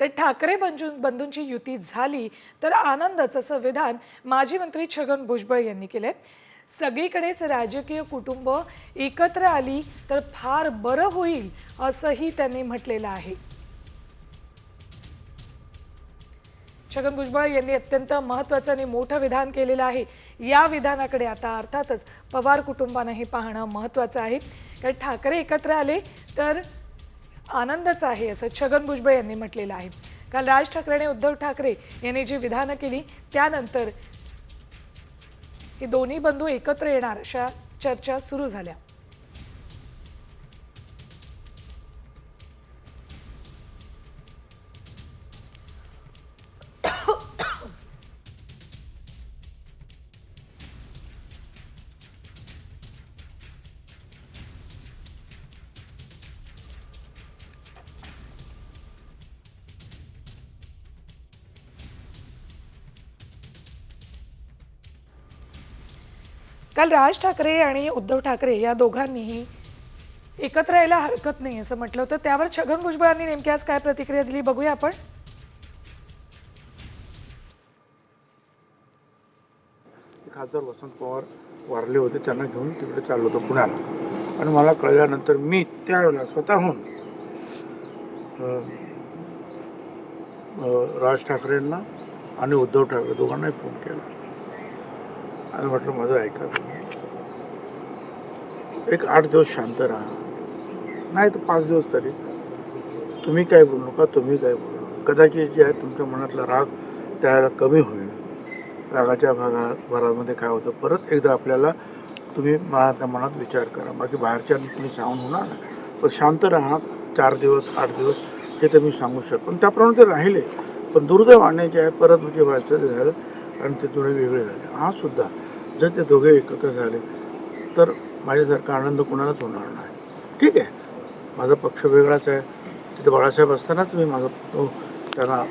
तर ठाकरे बंजू बंधूंची युती झाली तर आनंदच असं विधान माजी मंत्री छगन भुजबळ यांनी केलंय. सगळीकडेच राजकीय कुटुंब एकत्र आली तर फार बरं होईल असंही त्यांनी म्हटलेलं आहे. छगन भुजबळ यांनी अत्यंत महत्त्वाचं आणि मोठं विधान केलेलं आहे. या विधानाकडे आता अर्थातच पवार कुटुंबानंही पाहणं महत्त्वाचं आहे. कारण ठाकरे एकत्र आले तर आनंदच आहे असं छगन भुजबळ यांनी म्हटलेलं आहे. काल राज ठाकरे आणि उद्धव ठाकरे यांनी जी विधानं केली त्यानंतर हे दोन्ही बंधू एकत्र येणार अशा चर्चा सुरू झाल्या. काल राज ठाकरे आणि उद्धव ठाकरे या दोघांनीही एकत्र यायला हरकत नाही असं म्हटलं होतं. त्यावर छगन भुजबळांनी नेमकी आज काय प्रतिक्रिया दिली बघूया आपण. खासदार वसंत पवार वारले होते त्यांना घेऊन तिकडे चाललो होतो पुण्याला. आणि मला कळल्यानंतर मी त्यावेळेला स्वतःहून राज ठाकरेंना आणि उद्धव ठाकरे दोघांनाही फोन केला. आणि म्हटलं माझं ऐका एक आठ दिवस शांत राहा. नाही तर पाच दिवस तरी. तुम्ही काय बोलू नका तुम्ही काय बोलू नका. कदाचित जे आहे तुमच्या मनातला राग त्याला कमी होईल. रागाच्या भागा भरामध्ये काय होतं परत एकदा आपल्याला तुम्ही मनातल्या मनात विचार करा. बाकी बाहेरच्या तुम्ही सांगून होणार पण शांत राहा. चार दिवस आठ दिवस हे तर मी सांगू शकतो. पण त्याप्रमाणे ते राहिले. पण दुर्दैवाने जे आहे परत म्हणजे व्हायचं झालं आणि ते थोडे वेगळे झाले. हा सुद्धा जर ते दोघे एकत्र झाले तर माझ्यासारखा आनंद कोणालाच होणार नाही. ठीक आहे? माझा पक्ष वेगळाच आहे. तिथे बाळासाहेब असतानाच मी माझा तो त्यांना